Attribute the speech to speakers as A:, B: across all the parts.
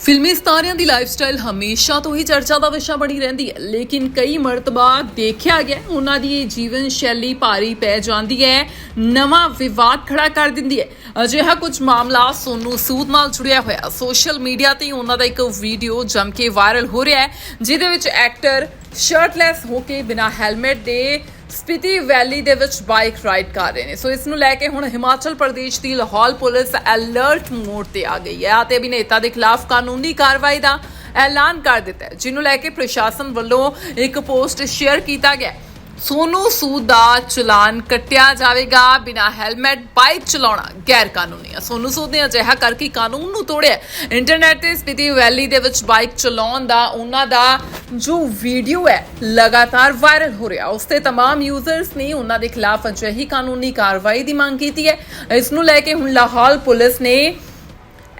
A: ਫਿਲਮੀ ਸਤਾਰਿਆਂ ਦੀ ਲਾਈਫਸਟਾਈਲ ਹਮੇਸ਼ਾ ਤੋਂ ਹੀ ਚਰਚਾ ਦਾ ਵਿਸ਼ਾ ਬਣੀ ਰਹਿੰਦੀ ਹੈ। ਲੇਕਿਨ ਕਈ ਮਰਤਬਾ ਦੇਖਿਆ ਗਿਆ ਉਹਨਾਂ ਦੀ ਇਹ ਜੀਵਨ ਸ਼ੈਲੀ ਭਾਰੀ ਪੈ ਜਾਂਦੀ ਹੈ, ਨਵਾਂ ਵਿਵਾਦ ਖੜਾ ਕਰ ਦਿੰਦੀ ਹੈ। ਅਜਿਹਾ ਕੁਝ ਮਾਮਲਾ ਸੋਨੂ ਸੂਦ ਨਾਲ ਜੁੜਿਆ ਹੋਇਆ। ਸੋਸ਼ਲ ਮੀਡੀਆ ਤੇ ਉਹਨਾਂ ਦਾ ਇੱਕ ਵੀਡੀਓ ਜੰਮ ਕੇ ਵਾਇਰਲ ਹੋ ਰਿਹਾ ਹੈ, ਜਿਹਦੇ ਵਿੱਚ ਐਕਟਰ ਸ਼ਰਟਲੈਸ ਹੋ ਕੇ ਬਿਨਾਂ ਹੈਲਮਟ ਦੇ ਸਪਿਤੀ ਵੈਲੀ ਦੇ ਵਿੱਚ ਬਾਈਕ ਰਾਈਡ ਕਰ ਰਹੇ ਨੇ। ਸੋ ਇਸ ਨੂੰ ਲੈ ਕੇ ਹੁਣ ਹਿਮਾਚਲ ਪ੍ਰਦੇਸ਼ ਦੀ ਲਾਹੌਲ ਪੁਲਿਸ ਅਲਰਟ ਮੋਡ ਤੇ ਆ ਗਈ ਹੈ ਅਤੇ ਅਭਿਨੇਤਾ ਦੇ ਖਿਲਾਫ ਕਾਨੂੰਨੀ ਕਾਰਵਾਈ ਦਾ ਐਲਾਨ ਕਰ ਦਿੱਤਾ ਹੈ, ਜਿਹਨੂੰ ਲੈ ਕੇ ਪ੍ਰਸ਼ਾਸਨ ਵੱਲੋਂ ਇੱਕ ਪੋਸਟ ਸ਼ੇਅਰ ਕੀਤਾ ਗਿਆ ਸੋਨੂ ਸੂਦ ਦਾ ਚਲਾਨ ਕੱਟਿਆ ਜਾਵੇਗਾ ਬਿਨਾਂ ਹੈਲਮਟ ਬਾਈਕ ਚਲਾਉਣਾ ਗੈਰ ਕਾਨੂੰਨੀ ਹੈ ਸੋਨੂ ਸੂਦ ਨੇ ਅਜਿਹਾ ਕਰਕੇ ਕਾਨੂੰਨ ਨੂੰ ਤੋੜਿਆ ਹੈ। ਇੰਟਰਨੈਟ ਤੇ ਸਪਿਤੀ ਵੈਲੀ ਦੇ ਵਿੱਚ ਬਾਈਕ ਚਲਾਉਣ ਦਾ ਉਹਨਾਂ ਦਾ ਜੋ ਵੀਡੀਓ ਹੈ ਲਗਾਤਾਰ ਵਾਇਰਲ ਹੋ ਰਿਹਾ ਉਸ ਤੇ तमाम ਯੂਜ਼ਰਸ ਨੇ ਉਹਨਾਂ ਦੇ ਖਿਲਾਫ ਅਜਿਹੀ ਕਾਨੂੰਨੀ ਕਾਰਵਾਈ ਦੀ ਮੰਗ ਕੀਤੀ ਹੈ ਇਸ ਨੂੰ ਲੈ ਕੇ ਹੁਣ ਲਾਹੌਲ ਪੁਲਿਸ ਨੇ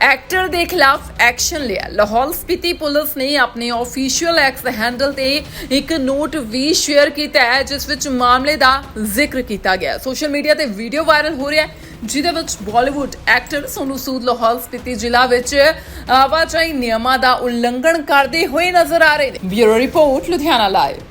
A: ਐਕਟਰ ਦੇ ਖਿਲਾਫ ਐਕਸ਼ਨ ਲਿਆ। ਲਾਹੌਰ ਸਪੀਤੀ ਪੁਲਿਸ ਨੇ ਆਪਣੇ ਆਫੀਸ਼ੀਅਲ ਐਕਸ ਹੈਂਡਲ ਤੇ ਇੱਕ ਨੋਟ ਵੀ ਸ਼ੇਅਰ ਕੀਤਾ ਹੈ, ਜਿਸ ਵਿੱਚ ਮਾਮਲੇ ਦਾ ਜ਼ਿਕਰ ਕੀਤਾ ਗਿਆ। ਸੋਸ਼ਲ ਮੀਡੀਆ ਤੇ ਵੀਡੀਓ ਵਾਇਰਲ ਹੋ ਰਿਹਾ ਹੈ, ਜਿਹਦੇ ਵਿੱਚ ਬਾਲੀਵੁੱਡ ਐਕਟਰ ਸੋਨੂ ਸੂਦ ਲਾਹੌਰ ਸਪੀਤੀ ਜ਼ਿਲ੍ਹਾ ਵਿੱਚ ਆਵਾਜਾਈ ਨਿਯਮਾਂ ਦਾ ਉਲੰਘਣ ਕਰਦੇ ਹੋਏ ਨਜ਼ਰ ਆ ਰਹੇ ਨੇ। ਬਿਊਰੋ ਰਿਪੋਰਟ, ਲੁਧਿਆਣਾ ਲਾਈਵ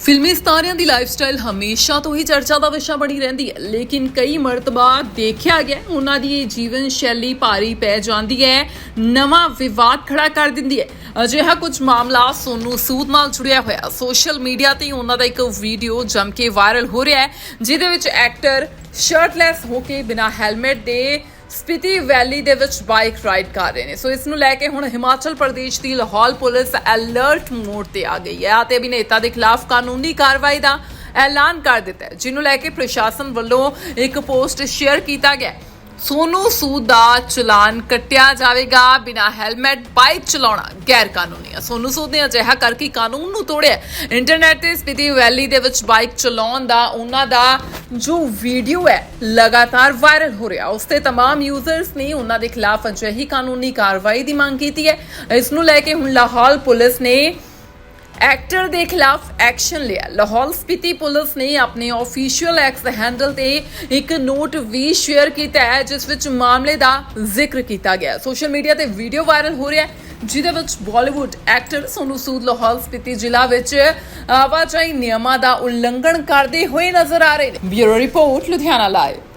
A: ਫਿਲਮੀ ਸਤਾਰਿਆਂ ਦੀ ਲਾਈਫਸਟਾਈਲ ਹਮੇਸ਼ਾ ਤੋਂ ਹੀ ਚਰਚਾ ਦਾ ਵਿਸ਼ਾ ਬਣੀ ਰਹਿੰਦੀ ਹੈ। ਲੇਕਿਨ ਕਈ ਮਰਤਬਾ ਦੇਖਿਆ ਗਿਆ ਉਹਨਾਂ ਦੀ ਇਹ ਜੀਵਨ ਸ਼ੈਲੀ ਭਾਰੀ ਪੈ ਜਾਂਦੀ ਹੈ, ਨਵਾਂ ਵਿਵਾਦ ਖੜਾ ਕਰ ਦਿੰਦੀ ਹੈ। ਅਜਿਹਾ ਕੁਝ ਮਾਮਲਾ ਸੋਨੂ ਸੂਦ ਨਾਲ ਜੁੜਿਆ ਹੋਇਆ ਸੋਸ਼ਲ ਮੀਡੀਆ ਤੇ ਉਹਨਾਂ ਦਾ ਇੱਕ ਵੀਡੀਓ ਜੰਮ ਕੇ ਵਾਇਰਲ ਹੋ ਰਿਹਾ ਹੈ, ਜਿਹਦੇ ਵਿੱਚ ਐਕਟਰ ਸ਼ਰਟਲੈਸ ਹੋ ਕੇ ਬਿਨਾਂ ਹੈਲਮਟ ਦੇ ਸਪਿਤੀ ਵੈਲੀ ਦੇ ਵਿੱਚ ਬਾਈਕ ਰਾਈਡ ਕਰ ਰਹੇ ਨੇ। ਸੋ ਇਸ ਨੂੰ ਲੈ ਕੇ ਹੁਣ ਹਿਮਾਚਲ ਪ੍ਰਦੇਸ਼ ਦੀ ਲਾਹੌਲ ਪੁਲਿਸ ਅਲਰਟ ਮੋਡ ਤੇ ਆ ਗਈ ਹੈ ਅਤੇ ਅਭਿਨੇਤਾ ਦੇ ਖਿਲਾਫ ਕਾਨੂੰਨੀ ਕਾਰਵਾਈ ਦਾ ਐਲਾਨ ਕਰ ਦਿੱਤਾ ਹੈ ਜਿਹਨੂੰ ਲੈ ਕੇ ਪ੍ਰਸ਼ਾਸਨ ਵੱਲੋਂ ਇੱਕ ਪੋਸਟ ਸ਼ੇਅਰ ਕੀਤਾ ਗਿਆ ਸੋਨੂ ਸੂਦ ਦਾ ਚਲਾਨ ਕੱਟਿਆ ਜਾਵੇਗਾ ਬਿਨਾਂ ਹੈਲਮਟ ਬਾਈਕ ਚਲਾਉਣਾ ਗੈਰ ਕਾਨੂੰਨੀ ਹੈ ਸੋਨੂ ਸੂਦ ਨੇ ਅਜਿਹਾ ਕਰਕੇ ਕਾਨੂੰਨ ਨੂੰ ਤੋੜਿਆ ਹੈ। ਇੰਟਰਨੈਟ ਤੇ ਸਪਿਤੀ ਵੈਲੀ ਦੇ ਵਿੱਚ ਬਾਈਕ ਚਲਾਉਣ ਦਾ ਉਹਨਾਂ ਦਾ ਜੋ ਵੀਡੀਓ ਹੈ ਲਗਾਤਾਰ ਵਾਇਰਲ ਹੋ ਰਿਹਾ ਉਸ ਤੇ तमाम ਯੂਜ਼ਰਸ ਨੇ ਉਹਨਾਂ ਦੇ ਖਿਲਾਫ ਅਜਿਹੀ ਕਾਨੂੰਨੀ ਕਾਰਵਾਈ ਦੀ ਮੰਗ ਕੀਤੀ ਹੈ ਇਸ ਨੂੰ ਲੈ ਕੇ ਹੁਣ ਲਾਹੌਲ ਪੁਲਿਸ ਨੇ ਐਕਟਰ ਦੇ ਖਿਲਾਫ ਐਕਸ਼ਨ ਲਿਆ। ਲਾਹੌਰ ਸਪੀਤੀ ਪੁਲਿਸ ਨੇ ਆਪਣੇ ਆਫੀਸ਼ੀਅਲ ਐਕਸ ਹੈਂਡਲ ਤੇ ਇੱਕ ਨੋਟ ਵੀ ਸ਼ੇਅਰ ਕੀਤਾ ਹੈ, ਜਿਸ ਵਿੱਚ ਮਾਮਲੇ ਦਾ ਜ਼ਿਕਰ ਕੀਤਾ ਗਿਆ। ਸੋਸ਼ਲ ਮੀਡੀਆ ਤੇ ਵੀਡੀਓ ਵਾਇਰਲ ਹੋ ਰਿਹਾ ਹੈ, ਜਿਹਦੇ ਵਿੱਚ ਬਾਲੀਵੁੱਡ ਐਕਟਰ ਸੋਨੂ ਸੂਦ ਲਾਹੌਰ ਸਪੀਤੀ ਜ਼ਿਲ੍ਹਾ ਵਿੱਚ ਆਵਾਜਾਈ ਨਿਯਮਾਂ ਦਾ ਉਲੰਘਣ ਕਰਦੇ ਹੋਏ ਨਜ਼ਰ ਆ ਰਹੇ ਨੇ। Bureau report, Ludhiana live